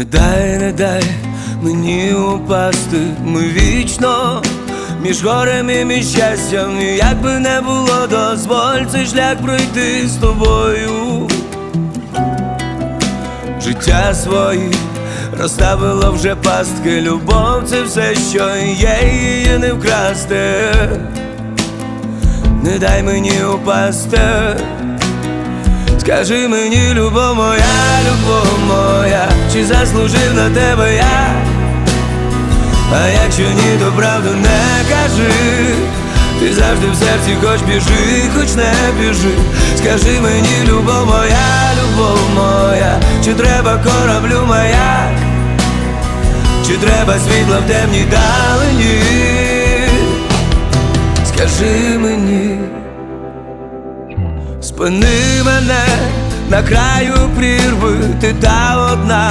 Не дай, не дай мені упасти, ми вічно між горем і між щастям, як би не було, дозволь цей шлях пройти з тобою. Життя свої розставило вже пастки, любов це все, що є, її не вкрасти. Не дай мені упасти. Скажи мені, любов моя, любов заслужив на тебе я? А якщо ні, то правду не кажи. Ти завжди в серці хоч біжи, хоч не біжи. Скажи мені, любов моя, любов моя, чи треба кораблю маяк, чи треба світла в темній далині? Скажи мені. Спини мене на краю прірви, ти та одна,